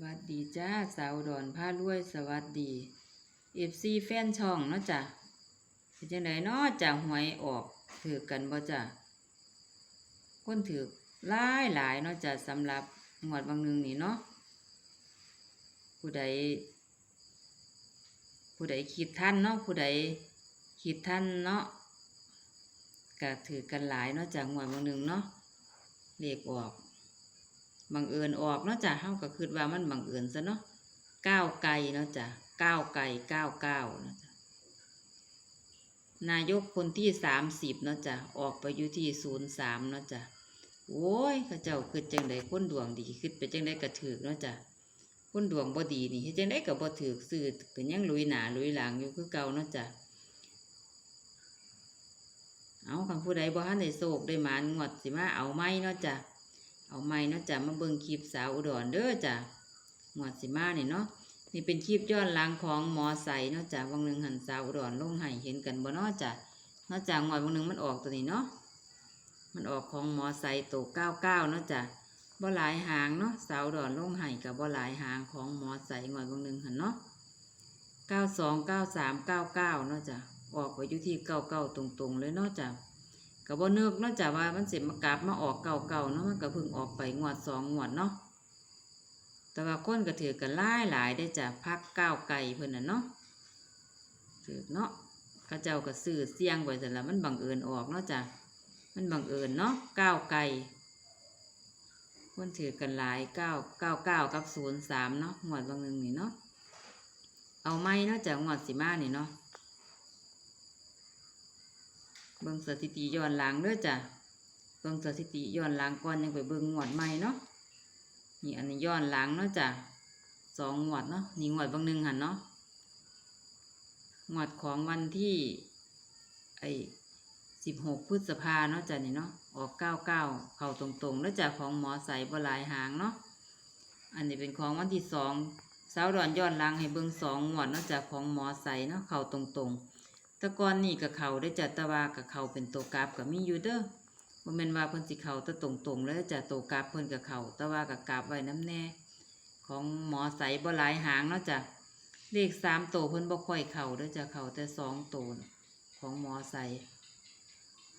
วัสดีจ้าสาวดอนผ้ารวยสวัสดีเอฟซีแฟนช่องเนาะจ้ะเป็นจังไดเนาะจ้ะหวยออกถือกันบ่จ้ะคนถือหลายหลายเนาะจ้ะสำหรับงวดบางหนึ่งนี่เนาะผู้ใด ผู้ใดคิดท่านเนาะผู้ใดคิดท่านเนาะก็ถือกันหลายเนาะจ้ะงวดบางหนึ่งเนาะเลขออก บังเอิญออกเนาะจ้ะเฮาก็คิดว่ามันบังเอิญซะเนาะก้าวไกลเนาะจ้ะก้าวไกลก้าวก้าวเนาะจ้ะนายกคนที่สามสิบเนาะจ้ะออกไปอยู่ที่ศูนย์สามเนาะจ้ะโอ้ยข้าเจ้าคือจังไดคนดวงดีคิดไปจังไดก็ถือเนาะจ้ะคนดวงบ่ดีนี่เฮ็ดจังไดก็บ่ถือซื้อก็ยังลุยหนาลุยหลังอยู่คือเก่าเนาะจ้ะเอาคันผู้ใดบ่ทันได้โชคได้หมานงวดสิมาเอาไม้เนาะจ้ะ เอาไม้เนาะจ้ะมาเบิ่งคลิปสาวอุดรเด้อจ้ะหมวดสิมาเนี่ยเนาะนี่เป็นคลิปย้อนหลังของหมอใสเนาะจ้ะวังหนึ่งหันสาวอุดรลงให้เห็นกันบ่เนาะจ้ะเนาะจ้ะหมวดวังหนึ่งมันออกตัวนี้เนาะมันออกของหมอใสตัวเก้าเก้าเนาะจ้ะบ่หลายหางเนาะสาวอุดรลงให้กับบ่หลายหางของหมอใสหมวดวังหนึ่งหันเนาะเก้าสองเก้าสามเก้าเก้าเนาะจ้ะออกไปอยู่ที่เก้าเก้าตรงๆเลยเนาะจ้ะ ก็บ่นึกเนอกจากว่ามันสิมากลับมาออกเก่าๆเนาะมันก็เพิ่งออกไปงวดสองงวดเนาะแต่ว่าคนก็ถือกันหลายหลายได้จากพักก้าวไก่เพิ่นน่ะเนาะถือเนาะเขาเจ้าก็ซื้อเสี่ยงไว้แต่ละมันบังเอิญออกเนาะจ้ะมันบังเอิญเนาะก้าวไก่คนถือกันหลายเก้าเก้าเก้ากับศูนย์สามเนาะงวดบางหนึ่งนี่เนาะเอาไม้เนาะจากงวดสิมานี่เนาะ เบิ่งสถิติย้อนหลังเด้อจ้ะเบิ่งสถิติย้อนหลังก่อนยังไปเบิ่งงวดใหม่เนาะนี่อันนี้ย้อนหลังเนาะจ้ะสองงวดเนาะนี่งวดบางหนึ่งหันเนาะงวดของวันที่ไอ้สิบหกพฤษภาเนาะจ้ะนี่เนาะออกเก้าเก้าเข้าตรงๆเนาะจ้ะของหมอใสบลายหางเนาะอันนี้เป็นของวันที่สองสาวดอนย้อนหลังให้เบิ่งสองงวดเนาะจ้ะของหมอใสเนาะเข้าตรงๆ ต่ก่อนนี่กับเขาได้จัดตะวากับเขาเป็นตัวกราฟกับมีอยู่เด้อบ่แม่นว่าเพิ่นสิเขาตะตรงๆ แล้วจะตัวกราฟเพิ่นกับเขาตะวากับกราฟไว้น้ำแน่ ของหมอใสบ่หลายหางเนาะจ้ะเลขสามตัวเพิ่นบ่ค่อยเข้าเด้อจ้ะเข้าแต่สองตัวของหมอใส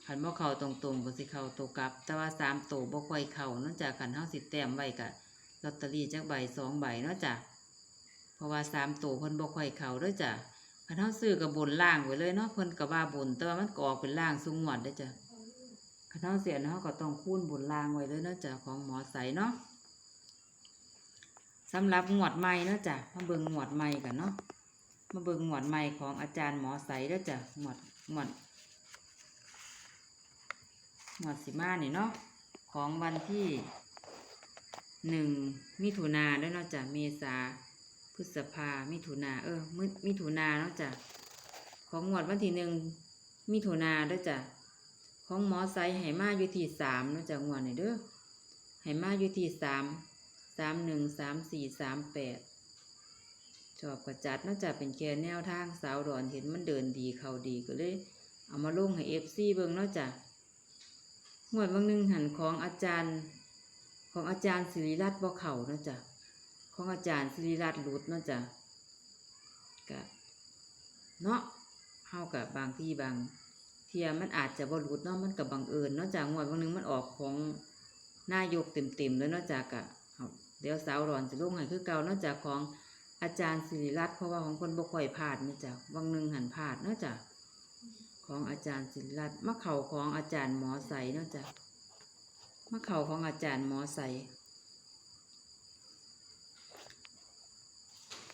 คันบ่เข้าตรงๆก็สิเข้าตัวกราฟแต่ว่าสามตัวบ่ค่อยเข้าเนาะจ้ะคันเฮาสิแต้มไว้กับลอตเตอรี่จักใบสองใบเนาะจ้ะเพราะว่าสามตัวเพิ่นบ่ค่อยเข้าเด้อจ้ะ คันเฮาซื้อกับบนล่างไว้เลยเนาะเพิ่นก็ว่าบนแต่ว่ามันก็ออกเป็นล่างสูงหวดเด้จ้ะคันเฮาเสียเนาะก็ต้องคูณบนล่างไว้เลยเนาะจ้ะของหมอใสเนาะสำหรับงวดใหม่เนาะจ้ะมาเบิ่งงวดใหม่กันเนาะมาเบิ่งงวดใหม่ของอาจารย์หมอใสเด้อจ้ะงวดงวดงวดสิมานี่เนาะของวันที่หนึ่งมิถุนาด้อเนาะจ้ะเมษา พฤษภามิถุนาเออมิมิถุนาเนาะจ้ะของงวดวันที่หนึ่งมิถุนาเด้อจ้ะของหมอไซไห่มาอยู่ที่สามเนาะจ้ะงวดนี่เด้อไห่มาอยู่ที่สามสามหนึ่งสามสี่สามแปดชอบกระจัดเนาะจ้ะเป็นแค่แนวทางสาวดอนเห็นมันเดินดีเขาดีก็เลย เอามาลงให้เอฟซีเบิ่งเนาะจ้ะงวดวันหนึ่งหันของอาจารย์ ของอาจารย์ศิริรัตน์บ่เข่าเนาะจ้ะ ของอาจารย์สิริรัตน์รุดเนาะจ้ะกะเนาะเฮากับบางที่บางเทียมันอาจจะบ่รุดเนาะมันกับบังเอิญเนาะจ้ะงวดบางหนึงมันออกของนายกเต็มๆเลยเนาะจ้ะกะเอาเดี๋ยวสาวร้อนสิลงให้คือเก่าเนาะจ้ะของอาจารย์สิริรัตน์เพราะว่าของคนบ่ค่อยพลาดเนาะจ้ะบางหนึงหันพลาดเนาะจ้ะของอาจารย์สิริรัตน์มะเข่าของอาจารย์หมอใสเนาะจ้ะมะเข่าของอาจารย์หมอใส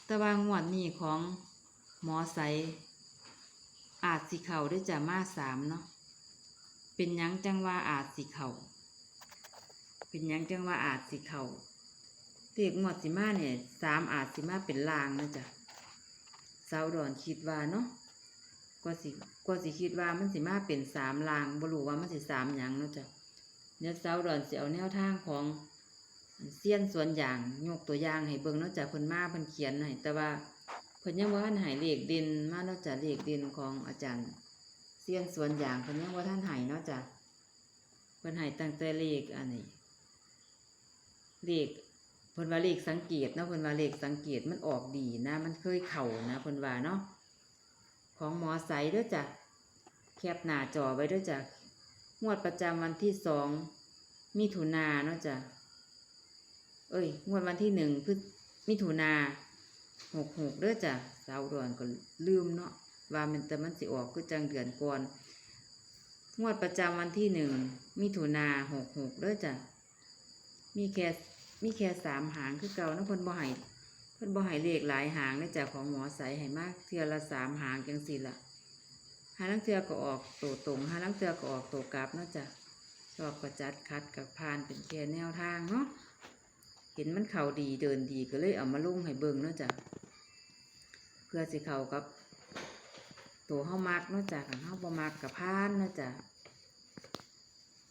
แต่ว่างวดนี้ของหมอใส อาจสิเข่าด้วยจะมาสามเนาะเป็นยังจังว่าอาจสิเข่าเป็นยังจังว่าอาจสิเข่าเรียกงวดสิมาเนี่ยสามอาจสิมาเป็นลางนะจ้ะสาวดอนคิดว่าเนาะก็สิก็สิคิดว่ามันสิมาเป็นสามลางบ่รู้ว่ามันสิสามหยังเนาะจ้ะเดี๋ยวสาวดอนสิเอาแนวทางของ เสี้ยนสวนอย่างยกตัวอย่างให้เบิ่งเนอกจากเพิ่นมาเพิ่นเขียนให้แต่ว่าเพิ่นยังบ่าทันให้เลขเด่นมานอกจากเลขเด่นของอาจารย์เสี้ยนสวนอย่างเพิ่นยังบ่าทันห้เนอกจากเพิ่นให้ตั้งแต่เลขอันนี้เลขเพิ่นว่าเลขสังเกตเนาะเพิ่นว่าเลขสังเกตมันออกดีนะ มันเคยเข่านะเพิ่นว่าเนาะของหมอไสเด้อจ้ะแคปหน้าจอไว้ด้อจ้ะงวดประจำวันที่สองมิถุนาเนาะจ้ะ เอ้ยงวดวันที่หนึ่งพฤศมิถุนาหกหกเด้อจ้ะสาวดอนก็ลืมเนาะว่ามันแต่มันสิออกคือจังเดือนก่อนงวดประจำวันที่หนึ่งมิถุนาหกหกเด้อจ้ะมีแค่มีแค่สามหางคือเก่านะเพิ่นบ่ให้เพิ่นบ่ให้เลขหลายหางนะจ๊ะของหมอใสให้มากเทือละสามหางจังซี่ละหาลังเทือก็ออกตัวตรงหาลังเทือก็ออกตัวกลับเนาะจ๊ะชอบก็จัดคัดกับพานเป็นแค่แนวทางเนาะ เห็นมันเข่าดีเดินดีก็เลยเอามาลงให้เบิ่งเนาะจ๊ะเพื่อสิเข้ากับ ตัวเฮามักเนาะจ๊ะคันเฮาบ่มักกับพานเนาะจ๊ะ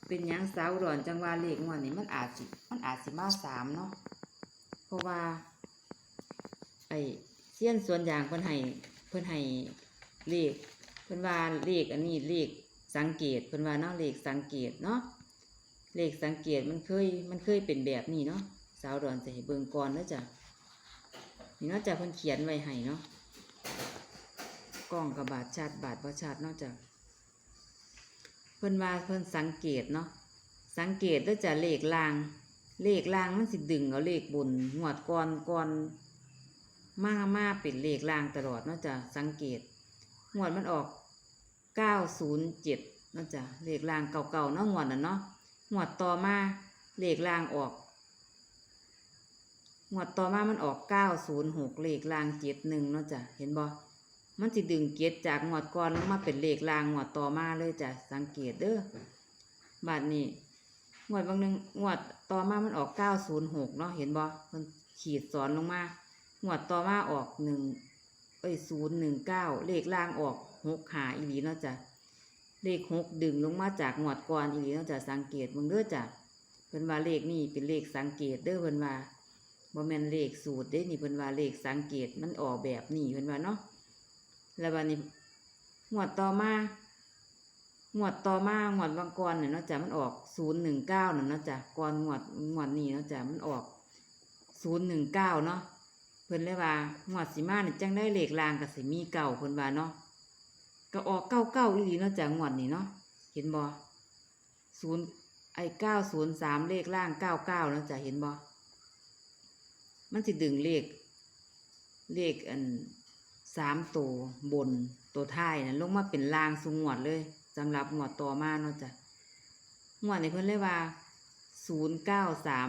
เป็นยังสาวดอนจังว่าเลขงวดนี้มันอาจสิมันอาจสิมาสามเนาะเพราะว่า ไอ้เสี้ยนส่วนอย่างเพิ่นให้เพิ่นให้เลขเพิ่นว่าเลขอันนี้เลขสังเกตเพิ่นว่าเนาะเลขสังเกตเนาะเลขสังเกตมันเคยมันเคยเป็นแบบนี้เนาะ สาวดอนจะให้เบิ่งก่อนนะจ้ะนี่นาะจ้ะเพิ่นเขียนไว้ให้เนาะกล้องกับบาดชัดบาดบ่ชัดเนาะจ้ะเพิ่นว่าเพิ่นสังเกตเนาะสังเกตแล้วจะเลขลาง เลขลางมันสิดึงเอาเลขบนงวดก่อนก่อนมามาเป็นเลขลางตลอดนาะจ้ะสังเกตงวดมันออกเก้าศูนย์เจ็ดนาะจ้ะเลขลางเก่าๆเนาะงวดน่ะเนาะงวดต่อมาเลขลางออก งวดต่อมามันออกเก้าศูนย์หกเลขลางเจ็ดหนึ่งเนาะจ้ะเห็นบ่มันสิดึงเกตจากงวดก่อนลงมาเป็นเลขรางงวดต่อมาเลยจ้ะสังเกตเด้อบาดนี้งวดบางหนึ่งงวดต่อมามันออกเก้าศูนย์หกเนาะเห็นบ่มันขีดสอนลงมางวดต่อมาออกหนึ่งเอ้ยศูนย์หนึ่งเก้าเลขรางออกหกหาอีหลีเนาะจ้ะเลขหกดึงลงมาจากงวดก่อนอีหลีเนาะจ้ะสังเกตมึงเด้อจ้ะเพิ่นว่าเลขนี่เป็นเลขสังเกตเด้อเพิ่นว่า บ่แม่นเลขสูตรเด้นี่เพิ่นว่าเลขสังเกตมันออกแบบนี้เพิ่นว่าเนาะแล้วบัดนี้งวดต่อมางวดต่อมางวดบางกรเนี่ยเนาะจ้ะมันออกศูนย์หนึ่งเก้าเนาะจ้ะก่อนงวดงวดนี้เนาะจ้ะมันออกศูนย์หนึ่งเก้าเนาะเพิ่นเลยว่างวดสิมาเนี่ยจังได้เลขลางกับสิมีเก่าเพิ่นว่าเนาะก็ออกเก้าเก้าอีหลีเนาะจ้ะงวดนี้เนาะเห็นบ่ศูนย์ไอเก้าศูนย์สามเลขล่างเก้าเก้าเนาะจ้ะเห็นบ่ มันสิดึงเลข เลขอันสามตัวบนตัวท้ายนะลงมาเป็นลางสุงวดเลยสำหรับงวดต่อมาเนาะจ้ะงวดนี้เพิ่นเลยว่าศูนย์เก้าสาม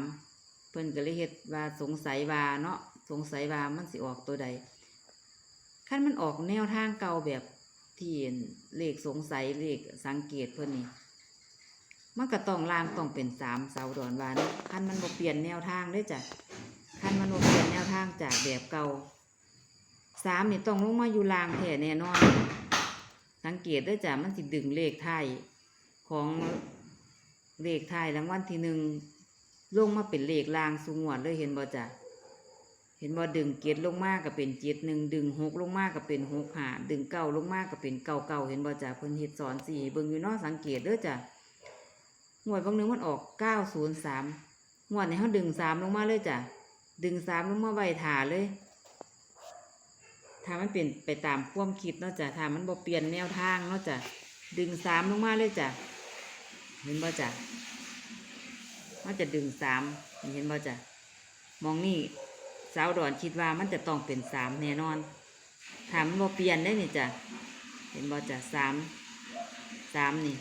เพิ่นก็เลยเฮ็ดว่าสงสัยว่าเนาะสงสัยว่ามันสิออกตัวใดขั้นมันออกแนวทางเก่าแบบที่เลขสงสัยเลขสังเกตเพิ่นนี่มันก็ต้องล่างต้องเป็นสามเสาดอนวานขั้นมันบ่เปลี่ยนแนวทางเลยจ้ะ ขั้นมันบ่เปลี่ยนแนวทางจากแบบเก่าสามนี่ต้องลงมาอยู่ลางแท่แน่นอน สังเกตด้วยจ้ะมันสิดึงเลขไทยของเลขไทยรางวัลที่หนึ่งลงมาเป็นเลขลางสูงวดเลยเห็นบ่จ้ะเห็นบ่ดึงเกียรลงมาก็เป็นเจ็ดหนึ่งดึงหกลงมาก็เป็นหกหาดึงเก้าลงมาก็เป็นเก้าเก้าเห็นบ่จ้ะเพิ่นเฮ็ดสอนสี่เบิ่งอยู่เนาะสังเกตเด้อจ้ะงวดบางนึงมันออกเก้าศูนย์สามงวดนี้เขาดึงสามลงมาเลยจ้ะ ดึงสามลงมาไว้ถาเลยถ้ามันเป็นไปตามความคิดเนาะจ้ะถ้ามันบ่เปลี่ยนแนวทางเนาะจ้ะดึงสามลงมาเลยจ้ะเห็นบ่จ้ะมันจะดึงสามเห็นบ่จ้ะมองนี่สาวดอนคิดว่ามันจะต้องเป็นสามแน่นอนถามันบ่เปลี่ยนได้นี่จ้ะเห็นบ่จ้ะสามสามนี่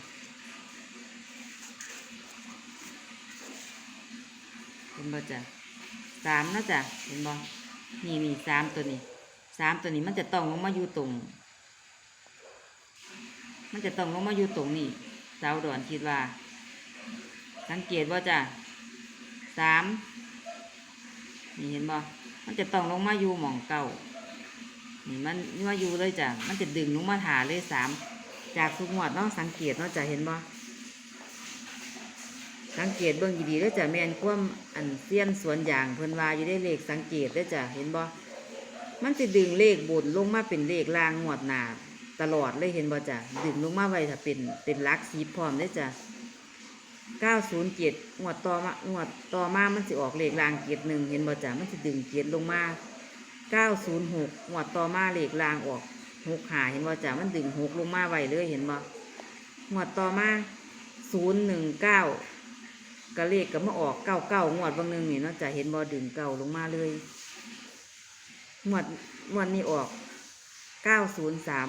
เห็นบ่จ้ะ สามนะจ้ะเห็นบ่นี่นี่สามตัวนี้สามตัวนี้มันจะต้องลงมาอยู่ตรง มันจะต้องลงมาอยู่ตรงนี่สาวดอนคิดว่า สังเกตว่าจ้ะสามนี่เห็นบ่มันจะต้องลงมาอยู่หม่องเก่านี่มันมาอยู่เลยจ้ะ มันจะดึงลงมาถาเลยสาม จากทุกงวดเนาะสังเกตเนาะจ้ะเห็นบ่ สังเกตเบิ่งดีๆแล้วจ้ะแมนความอันเสี้ยนสวนยางเพิ่นว่าอยู่ได้เลขสังเกตแล้จ้ะเห็นบ่มันจะดึงเลขบนลงมาเป็นเลขล่างงวดหนาตลอดเลยเห็นบ่จ้ะดึงลงมาไว้ถ้าเป็นเป็นลักสีพร้อมได้จ้ะเก้าศูนย์เจ็ดงวดต่อมางวดต่อมามันสิออกเลขรางเกียรหนึ่งเห็นบ่จ้ะมันสิดึงเกียรลงมาเก้าศูนย์หกงวดต่อมาเลขรางออกหกหาเห็นบ่จ้ะมันดึงหกลงมาไว้เลยเห็นบ่งวดต่อมาศูนย์หนึ่งเก้า กะเลขก็มาออกเก้าเก้างวดบางนึงนี่เนาะจะเห็นบ่ดึงเก้าลงมาเลยงวดงวดนี้ออกเก้าศูนย์สาม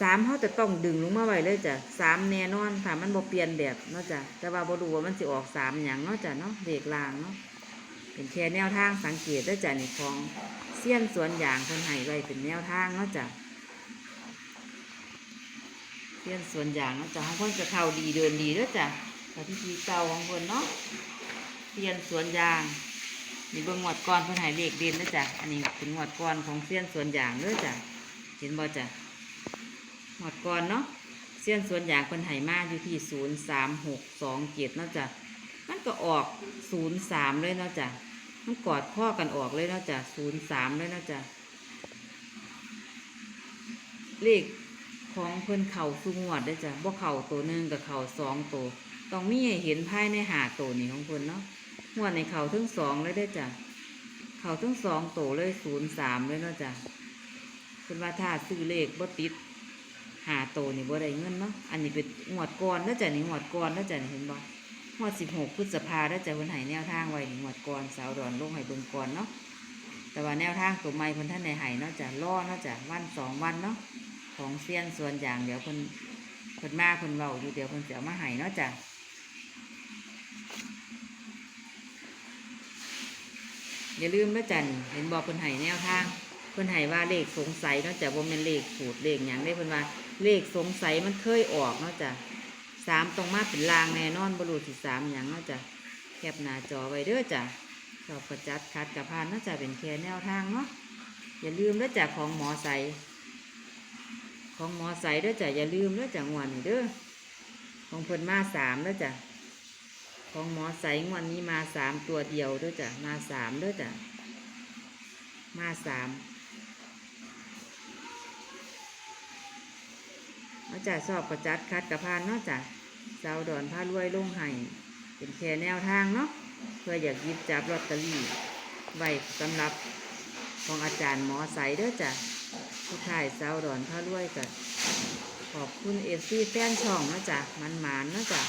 สามเขาจะต้องดึงลงมาไว้เลยจ้ะสามแน่นอนค่ะมันบ่เปลี่ยนแบบเนาะจ้ะแต่ว่าบ่รู้ว่ามันสิออกสามอย่างเนาะจ้ะเนาะเด็กลางเนาะเป็นแค่แนวทางสังเกตได้จ้ะนี่ของเสี้ยนสวนยางคนให้ไว้เป็นแนวทางเนาะจ้ะเสี้ยนสวนยางเนาะจ้ะของคนจะเข้าดีเดินดีด้อจ้ะ แต่ที่ทีเก่าของคนเนาะเสี้ยนสวนยางนี่เบิ่งงวดก่อนเพิ่นให้เลขเด่นเด้อจ้ะอันนี้เป็นงวดก่อนของเสี้ยนสวนยางเด้อจ้ะเห็นบ่จ้ะหมดก่อนเนาะเส้นสวนยางคนไหมาอยู่ที่ศูนย์สามหกสองเจ็ดเนาะจ้ะมันก็ออกศูนย์สามเลยเนาะจ้ะมันกอดข้อกันออกเลยเนาะจ้ะศูนย์สามเลยเนาะจ้ะเลขของเพิ่นเข่าสุงวดได้จ้ะบ่เข่าตัวหนึ่งกับเข่าสองตัว ต้องมีให้เห็นภายในหาโตนี้ของเพิ่นเนาะงวในเข่าทั้งสองเลยได้จ้ะเข่าทั้งสองโตเลยศูนย์สามเลยเนาะจ้ะเพิ่นว่าถ้าซื้อเลขบ่ติดหาโตนี่บ่ได้เงินเนาะอันนี้เป็นงวดก่อนแล้วจ้ะนี่งวดก่อนแล้วจ้ะนี่เห็นบ่งวดสิบหกพฤษภาแล้วจ้ะเพิ่นให้แนวทางไว้นี่งวดก่อนสาวดอนลงให้เบิ่งก่อนเนาะแต่ว่าแนวทางตัวใหม่เพิ่นท่านได้ให้เนาะจ้ะรอเนาะจ้ะวันสองวันเนาะของเซียนส่วนอย่างเดี๋ยวเพิ่นเพิ่นมาเพิ่นเว้าอยู่เดี๋ยวเพิ่นสิเอามาให้เนาะจ้ะ อย่าลืมนะจันเห็นบอกเพิ่นให้แนวทางเพิ่นให้ว่าเลขสงสัยเนาะจ้ะบ่แม่นเลขสูตรเลขหยังได้เพิ่นว่าเลขสงสัยมันเคยออกเนาะจ้ะสามตรงมาเป็นลางแน่นอนบรู้สิสามหยังเนาะจ้ะแคปหน้าจอไว้เด้อจ้ะชอบกระจัดคัดกระพานเนาะจ้ะเป็นแค่แนวทางเนาะอย่าลืมเด้อจ้ะของหมอใสของหมอใสเด้อจ้ะอย่าลืมเด้อจ้ะงวนเด้อของเพิ่นมาสามเด้อจ้ะ ของหมอใสงวดนี้มาสามตัวเดียวเด้อจ้ะมาสามเด้อจ้ะมาสามมาจาสอบประจัดคัดกระพานเนาะจ้ะสาวดอนผ้ารวยลงไห้เป็นแค่แนวทางเนาะเพื่ออยากยิบจับลอตเตอรี่ไว้สำหรับของอาจารย์หมอใสเด้อจ้ะทุกท่ายสาวดอนผ้ารวยกันขอบคุณเอซี่แฟนช่องเนาะจ้ะมันหมานเนาะจ้ะ